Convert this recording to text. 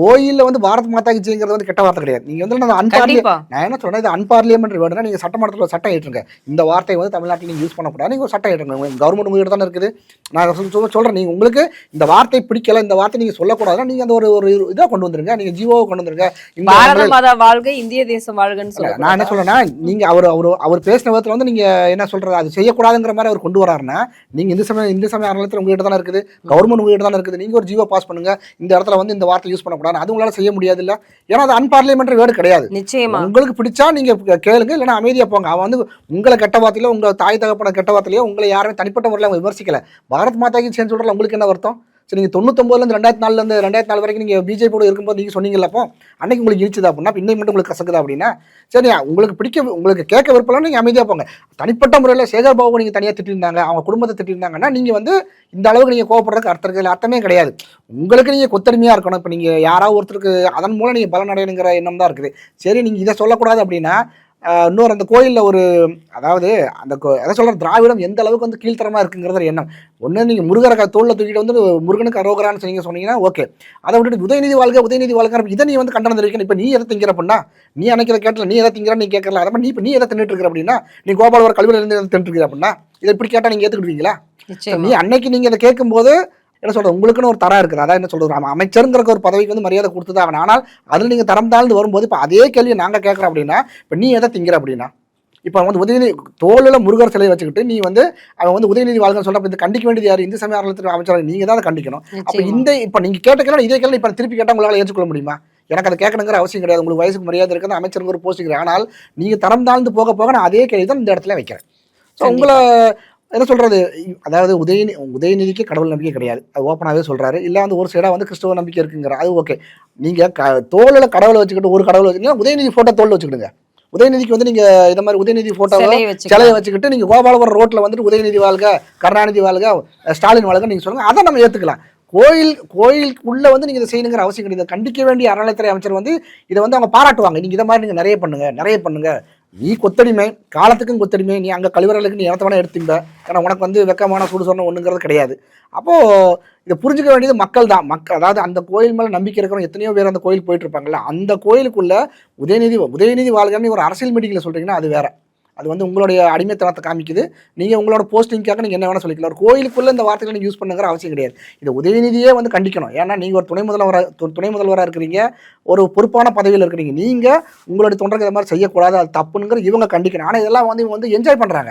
கோயில்ல வந்து பாரத் மாதா கி ஜெயங்கிறது வந்து கெட்ட வார்த்தை கிடையாது. நீங்க வந்து நான் அன்பார்லிய நான் என்ன சொல்றேன் இது அன்பார்லியமெண்ட் வேர்டுனா நீங்க சட்டமன்றத்தில் ஒரு சட்டம் ஏற்றுங்க. இந்த வார்த்தை வந்து தமிழ்நாட்டில் நீங்க யூஸ் பண்ணக்கூடாது. நீங்க ஒரு சட்டம் ஏற்றுங்க. கவர்மெண்ட் உங்ககிட்ட தானே இருக்குது. நான் சொல்~ சொல்~ சொல்றேன். நீங்க உங்களுக்கு இந்த வார்த்தை பிடிக்கல இந்த வார்த்தை நீங்க சொல்லக்கூடாதுன்னா நீங்க அந்த ஒரு ஒரு இதாக கொண்டு வந்துருங்க. நீங்க ஜீவோவை கொண்டு வந்துருங்க. பாரத மாதா வாழ்க இந்திய தேசம் வாழ்கன்னு இல்ல, நான் என்ன சொல்ல சொல்றேன்னா நீங்க அவர் அவர் அவர் பேசின விதத்துல வந்து நீங்க என்ன சொல்றது அது செய்யக்கூடாதுங்கிற மாதிரி அவர் கொண்டு வராருன்னா நீங்க இந்த சமயம் இந்த சமயம் அறநிலையத்தில் உங்ககிட்ட தானே இருக்குது. கவர்மெண்ட் உங்ககிட்ட தானே இருக்குது. நீங்க ஒரு ஜீவோ பாஸ் பண்ணுங்க. இந்த இடத்துல வந்து இந்த வார்த்தை யூஸ் பண்ணக்கூடாது. அது உங்களால செய்ய முடியாது இல்ல ஏன்னா அது அன்பார்லிமெண்ட் வேர்டு கிடையாது. நிச்சயமா. உங்களுக்கு பிடிச்சா நீங்க கே- கேளுங்க இல்லைன்னா அமைதியா போங்க. அவன் வந்து உங்களை கெட்ட வார்த்தையில உங்க தாய் தகப்பன கெட்ட வார்த்தையிலயோ உங்களை யாருமே தனிப்பட்ட முறையில் அவங்க விமர்சிக்கல. பாரத் மாதாக்கு சேர்ந்து சொல்றதுல உங்களுக்கு என்ன வருத்தம்? சரி நீங்கள் தொண்ணூத்தொம்பதுலேருந்து ரெண்டாயிரத்தி நாலுலேருந்து ரெண்டாயிரத்தி நாலு வரைக்கும் நீங்கள் பிஜேபியோட இருக்கும்போது நீங்கள் சொன்னீங்கல்ல அப்போ அன்னைக்கு உங்களுக்கு இடிச்சுதா அப்படின்னா இன்னைக்கு மட்டும் உங்களுக்கு கசக்குதா அப்படின்னா சரி உங்களுக்கு பிடிக்க உங்களுக்கு கேட்க விருப்பம்லாம் நீங்கள் அமைதியாக போங்க. தனிப்பட்ட முறையில் சேகர் பாபு நீங்கள் தனியாக திட்டிருந்தாங்க அவங்க குடும்பத்தை திட்டிருந்தாங்கன்னா நீங்கள் வந்து இந்த அளவுக்கு நீங்கள் கோவப்படுறதுக்கு அர்த்தம் இருக்கு? அர்த்தமே கிடையாது. உங்களுக்கு நீங்கள் கொத்தடிமையாக இருக்கணும். இப்போ நீங்கள் யாராவது ஒருத்தருக்கு அதன் மூலம் நீங்கள் பலன் அடையணுங்கிற எண்ணம் தான் இருக்குது. சரி நீங்கள் இதை சொல்லக்கூடாது அப்படின்னா இன்னொரு அந்த கோயிலில் ஒரு அதாவது அந்த எதை சொல்ற திராவிடம் எந்த அளவுக்கு வந்து கீழ்த்தரமா இருக்குங்கிறத ஒரு எண்ணம். ஒன்று நீங்க முருகரை தோல்ல தூக்கிட்டு வந்து முருகனுக்கு அரோகரான்னு சொன்னீங்க சொன்னீங்கன்னா ஓகே. அதை விட்டுட்டு உதயநிதி வாழ்க உதயநிதி வாழ்க இதை நீ வந்து கண்டனம் தெரிவிக்கணும். இப்போ நீ எதை திங்கிற அப்படின்னா நீ அன்னைக்கு கேட்டல நீ எதை திங்கிற நீ கேட்கல அதை நீ இப்போ நீ எதை தின்னுட்டு இருக்கிற அப்படின்னா நீ கோபாலவர் கல்வியில இருந்து எதை தின்னுட்டு இருக்கிற அப்படின்னா இதை இப்படி கேட்டா நீங்க ஏத்துக்கிடுவீங்களா? நிச்சயமா. நீ அன்னைக்கு நீங்க இதை கேட்கும்போது என்ன சொல்றது? உங்களுக்குன்னு ஒரு தரம் இருக்குது. அதான் என்ன சொல்றது? நம்ம அமைச்சருங்கிற ஒரு பதவிக்கு வந்து மரியாதை கொடுத்துதான் ஆகணும். ஆனால் அதில் நீங்க தரம் தாழ்ந்து வரும்போது இப்போ அதே கேள்வியை நாங்க கேட்குறோம் அப்படின்னா இப்போ நீ எதை திங்கிற அப்படின்னா? இப்போ வந்து உதயநிதி தோளில் முருகர் சிலையை வச்சுக்கிட்டு நீ வந்து அவன் வந்து உதயநிதி வாழ்க்கை சொல்ற இது கண்டிக்க வேண்டியது யார்? இந்து சமய அறநிலையத்துறை அமைச்சர்? நீங்க தான் அதை கண்டிக்கணும். அப்போ இந்த இப்போ நீங்க கேட்ட கேள்வி இதே கேள்வி இப்போ திருப்பி கேட்டால் உங்களால் ஏற்றுக்கொள்ள முடியுமா? எனக்கு அதை கேட்கணுங்கிற அவசியம் கிடையாது. உங்களுக்கு வயசுக்கு மரியாதை இருக்குது அமைச்சருங்க ஒரு போஸ்ட் ஆனால் நீங்க தரம் தாழ்ந்து போக போக நான் அதே கேள்வி தான் இந்த இடத்துல வைக்கிறேன். ஸோ. உங்களை என்ன சொல்றது? அதாவது உதயநி உதயநிதிக்கு கடவுள் நம்பிக்கை கிடையாது. அது ஓப்பனாகவே சொல்றாரு. இல்ல வந்து ஒரு சைடா வந்து கிறிஸ்தவ நம்பிக்கை இருக்குங்கிற அது ஓகே நீங்க க தோளில் கடவுளை வச்சுக்கிட்டு ஒரு கடவுளை வச்சுக்கிட்டு உதயநிதி போட்டோ தோல்ல வச்சுக்கிடுங்க. உதயநிதிக்கு வந்து நீங்க இந்த மாதிரி உதயநிதி போட்டோவை சிலையை வச்சுக்கிட்டு. நீங்க கோபாலபுரம் ரோட்ல வந்துட்டு உதயநிதி வாழ்க கருணாநிதி வாழ்க ஸ்டாலின் வாழ்க நீங்க சொல்லுங்க. அதை நம்ம ஏத்துக்கலாம். கோயில் கோயிலுக்குள்ள வந்து நீங்க இதை செய்யணுங்கிற அவசியம் கிடையாது. கண்டிக்க வேண்டிய அறநிலைத்துறை அமைச்சர் வந்து இதை வந்து அவங்க பாராட்டுவாங்க. நீங்க இதை மாதிரி நீங்க நிறைய பண்ணுங்க நிறைய பண்ணுங்க. நீ கொத்தடிமை காலத்துக்கும் கொத்தடிமை நீ அங்கே கழிவறைகளுக்கு நீ இடத்த வேணால் எடுத்துங்க ஏன்னா உனக்கு வந்து வெக்கமான சூடு சொன்ன ஒன்றுங்கிறது கிடையாது. அப்போது இதை புரிஞ்சுக்க வேண்டியது மக்கள் தான். மக்கள் அதாவது அந்த கோயில் மேலே நம்பிக்கை இருக்கிறவங்க எத்தனையோ பேர் அந்த கோயில் போயிட்டு இருப்பாங்கல்ல அந்த கோயிலுக்குள்ள உதயநிதி உதயநிதி வாழ்கன்னு ஒரு அரசியல் மீட்டிங்கில் சொல்கிறீங்கன்னா அது வேறு. அது வந்து உங்களுடைய அடிமைத்தனத்தை காமிக்குது. நீங்கள் உங்களோட போஸ்டிங்காக நீங்கள் என்ன வேணால் சொல்லிக்கலாம். ஒரு கோயிலுக்குள்ளே இந்த வார்த்தைகளை நீங்கள் யூஸ் பண்ணுங்கிற அவசியம் கிடையாது. இது உதயநிதியே வந்து கண்டிக்கணும். ஏன்னா நீங்கள் ஒரு துணை முதல்வராக துணை முதல்வராக இருக்கிறீங்க. ஒரு பொறுப்பான பதவியில் இருக்கிறீங்க. நீங்கள் உங்களுடைய தொண்டர்கள் இந்த மாதிரி செய்யக்கூடாது. அது தப்புங்கிற இவங்க கண்டிக்கணும். ஆனால் இதெல்லாம் வந்து இவங்க வந்து என்ஜாய் பண்ணுறாங்க